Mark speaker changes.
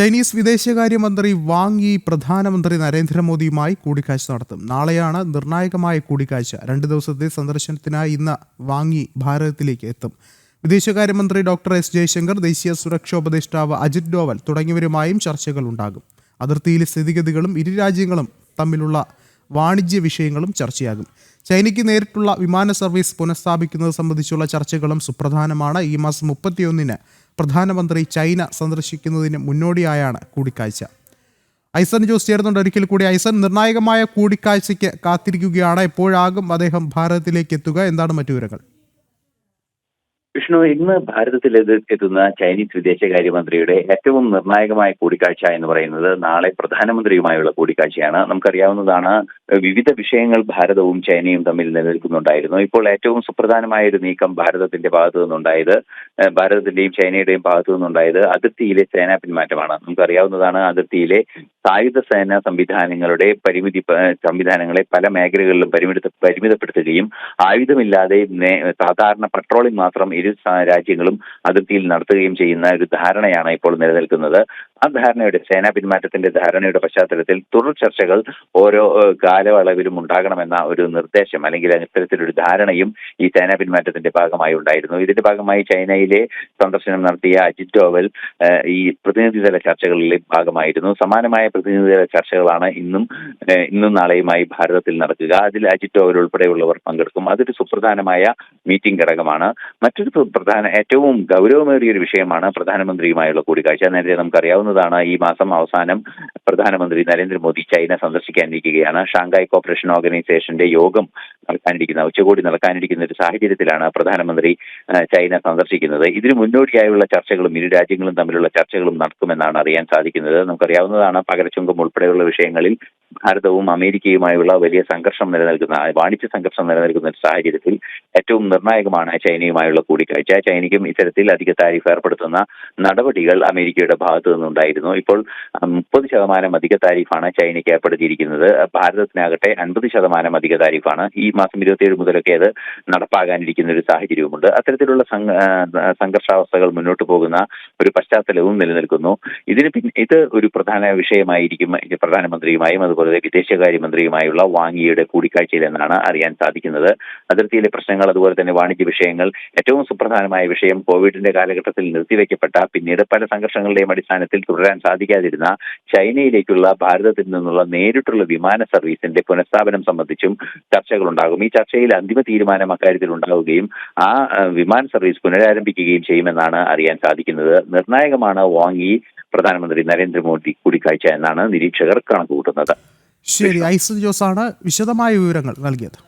Speaker 1: Chinese വിദേശകാര്യമന്ത്രി Wang Yi പ്രധാനമന്ത്രി നരേന്ദ്രമോദിയുമായി കൂടിക്കാഴ്ച നടത്തും. നാളെയാണ് നിർണായകമായ കൂടിക്കാഴ്ച. രണ്ട് ദിവസത്തെ സന്ദർശനത്തിനായി ഇന്ന് വാങ് യി ഭാരതത്തിലേക്ക് എത്തും. വിദേശകാര്യമന്ത്രി ഡോക്ടർ എസ് ജയശങ്കർ ദേശീയ സുരക്ഷാ ഉപദേഷ്ടാവ് അജിത് ഡോവൽ തുടങ്ങിയവരുമായും ചർച്ചകൾ ഉണ്ടാകും. അതിർത്തിയിലെ സ്ഥിതിഗതികളും ഇരു രാജ്യങ്ങളും തമ്മിലുള്ള വാണിജ്യ വിഷയങ്ങളും ചർച്ചയാകും. ചൈനയ്ക്ക് നേരിട്ടുള്ള വിമാന സർവീസ് പുനഃസ്ഥാപിക്കുന്നത് സംബന്ധിച്ചുള്ള ചർച്ചകളും സുപ്രധാനമാണ്. ഈ മാസം മുപ്പത്തിയൊന്നിന് പ്രധാനമന്ത്രി ചൈന സന്ദർശിക്കുന്നതിന് മുന്നോടിയായാണ് കൂടിക്കാഴ്ച. ഐസൺ ജോസ് ചേർന്നുണ്ട് ഒരിക്കൽ കൂടി ഐസൺ നിർണായകമായ കൂടിക്കാഴ്ചയ്ക്ക് കാത്തിരിക്കുകയാണ്. എപ്പോഴാകും അദ്ദേഹം ഭാരതത്തിലേക്ക് എത്തുക? എന്താണ് മറ്റു വിവരങ്ങൾ?
Speaker 2: വിഷ്ണു ഇന്ന് ഭാരതത്തിൽ എത്തുന്ന ചൈനീസ് വിദേശകാര്യമന്ത്രിയുടെ ഏറ്റവും നിർണായകമായ കൂടിക്കാഴ്ച എന്ന് പറയുന്നത് നാളെ പ്രധാനമന്ത്രിയുമായുള്ള കൂടിക്കാഴ്ചയാണ്. നമുക്കറിയാവുന്നതാണ് വിവിധ വിഷയങ്ങൾ ഭാരതവും ചൈനയും തമ്മിൽ നിലനിൽക്കുന്നുണ്ടായിരുന്നു. ഇപ്പോൾ ഏറ്റവും സുപ്രധാനമായ ഒരു നീക്കം ഭാരതത്തിന്റെ ഭാഗത്തു നിന്നുണ്ടായത് ഭാരതത്തിന്റെയും ചൈനയുടെയും ഭാഗത്തു നിന്നുണ്ടായത് അതിർത്തിയിലെ സേനാ പിന്മാറ്റമാണ് നമുക്കറിയാവുന്നതാണ് അതിർത്തിയിലെ സായുധ സേനാ സംവിധാനങ്ങളുടെ പരിമിതി സംവിധാനങ്ങളെ പല മേഖലകളിലും പരിമിത പരിമിതപ്പെടുത്തുകയും ആയുധമില്ലാതെ സാധാരണ പട്രോളിംഗ് മാത്രം ഇരു രാജ്യങ്ങളും അതിർത്തിയിൽ നടത്തുകയും ചെയ്യുന്ന ഒരു ധാരണയാണ് ഇപ്പോൾ നിലനിൽക്കുന്നത്. ആ ധാരണയുടെ സേനാ പിന്മാറ്റത്തിന്റെ ധാരണയുടെ പശ്ചാത്തലത്തിൽ തുടർ ചർച്ചകൾ ഓരോ കാലയളവിലും ഉണ്ടാകണമെന്ന ഒരു നിർദ്ദേശം അല്ലെങ്കിൽ ഇത്തരത്തിലൊരു ധാരണയും ഈ സേനാ പിന്മാറ്റത്തിന്റെ ഭാഗമായി ഉണ്ടായിരുന്നു. ഇതിന്റെ ഭാഗമായി ചൈനയിലെ സന്ദർശനം നടത്തിയ അജിത് ഡോവൽ ഈ പ്രതിനിധിതല ചർച്ചകളിലെ ഭാഗമായിരുന്നു. സമാനമായ പ്രതിനിധിതല ചർച്ചകളാണ് ഇന്നും ഇന്നും നാളെയുമായി ഭാരതത്തിൽ നടക്കുക. അതിൽ അജിത് ഡോവൽ ഉൾപ്പെടെയുള്ളവർ പങ്കെടുക്കും. അതൊരു സുപ്രധാനമായ മീറ്റിംഗ് ഘടകമാണ്. മറ്റൊരു പ്ര- പ്രധാന ഏറ്റവും ഗൗരവമേറിയ ഒരു വിഷയമാണ് പ്രധാനമന്ത്രിയുമായുള്ള കൂടിക്കാഴ്ച. നേരത്തെ നമുക്കറിയാവുന്നതാണ് ഈ മാസം അവസാനം. പ്രധാനമന്ത്രി നരേന്ദ്രമോദി ചൈന സന്ദർശിക്കാനിരിക്കുകയാണ് ഷാങ്കായ് കോപ്പറേഷൻ ഓർഗനൈസേഷന്റെ യോഗം നടക്കാനിരിക്കുന്ന ഉച്ചകോടി നടക്കാനിരിക്കുന്ന ഒരു സാഹചര്യത്തിലാണ് പ്രധാനമന്ത്രി ചൈന സന്ദർശിക്കുന്നത്. ഇതിനു മുന്നോടിയായുള്ള ചർച്ചകളും ഇരു രാജ്യങ്ങളും തമ്മിലുള്ള ചർച്ചകളും നടക്കുമെന്നാണ് അറിയാൻ സാധിക്കുന്നത്. നമുക്കറിയാവുന്നതാണ് പകരച്ചുങ്കം ഉൾപ്പെടെയുള്ള വിഷയങ്ങളിൽ ഭാരതവും അമേരിക്കയുമായുള്ള വലിയ സംഘർഷം നിലനിൽക്കുന്ന വാണിജ്യ സംഘർഷം നിലനിൽക്കുന്ന ഒരു സാഹചര്യത്തിൽ ഏറ്റവും നിർണായകമാണ് ചൈനയുമായുള്ള കൂടിക്കാഴ്ച. ചൈനയ്ക്കും ഇത്തരത്തിൽ അധിക താരിഫ് ഏർപ്പെടുത്തുന്ന നടപടികൾ അമേരിക്കയുടെ ഭാഗത്തു നിന്നുണ്ടായിരുന്നു. ഇപ്പോൾ മുപ്പത് ശതമാനം അധിക താരിഫാണ് ചൈനയ്ക്ക് ഏർപ്പെടുത്തിയിരിക്കുന്നത്. ഭാരതത്തിനാകട്ടെ അൻപത് ശതമാനം അധിക താരിഫാണ് ഈ മാസം ഇരുപത്തിയേഴ് മുതലൊക്കെ അത് നടപ്പാകാനിരിക്കുന്ന ഒരു സാഹചര്യവുമുണ്ട്. അത്തരത്തിലുള്ള സംഘ- സംഘർഷാവസ്ഥകൾ മുന്നോട്ട് പോകുന്ന ഒരു പശ്ചാത്തലവും നിലനിൽക്കുന്നു. ഇതിന് പിന്നെ ഇത് ഒരു പ്രധാന വിഷയമായിരിക്കും പ്രധാനമന്ത്രിയുമായും അതുപോലെ വിദേശകാര്യമന്ത്രിയുമായുള്ള വാങ്ങിയുടെ കൂടിക്കാഴ്ചയിൽ എന്നാണ് അറിയാൻ സാധിക്കുന്നത്. അതിർത്തിയിലെ പ്രശ്നങ്ങൾ അതുപോലെ തന്നെ വാണിജ്യ വിഷയങ്ങൾ ഏറ്റവും സുപ്രധാനമായ വിഷയം കോവിഡിന്റെ കാലഘട്ടത്തിൽ നിർത്തിവെക്കപ്പെട്ട പിന്നീട് പല സംഘർഷങ്ങളുടെയും അടിസ്ഥാനത്തിൽ തുടരാൻ സാധിക്കാതിരുന്ന ചൈനയിലേക്കുള്ള ഭാരതത്തിൽ നിന്നുള്ള നേരിട്ടുള്ള വിമാന സർവീസിന്റെ പുനഃസ്ഥാപനം സംബന്ധിച്ചും ചർച്ചകളുണ്ടാകും. ഈ ചർച്ചയിൽ അന്തിമ തീരുമാനം അക്കാര്യത്തിൽ ഉണ്ടാവുകയും ആ വിമാന സർവീസ് പുനരാരംഭിക്കുകയും ചെയ്യുമെന്നാണ് അറിയാൻ സാധിക്കുന്നത്. നിർണായകമാണ് വാങ്ങി പ്രധാനമന്ത്രി നരേന്ദ്രമോദി കൂടിക്കാഴ്ച എന്നാണ് നിരീക്ഷകർ കണക്കുകൂട്ടുന്നത്.
Speaker 1: ശരി ഐസൻ ജോസാണ് വിശദമായ വിവരങ്ങൾ നൽകിയത്.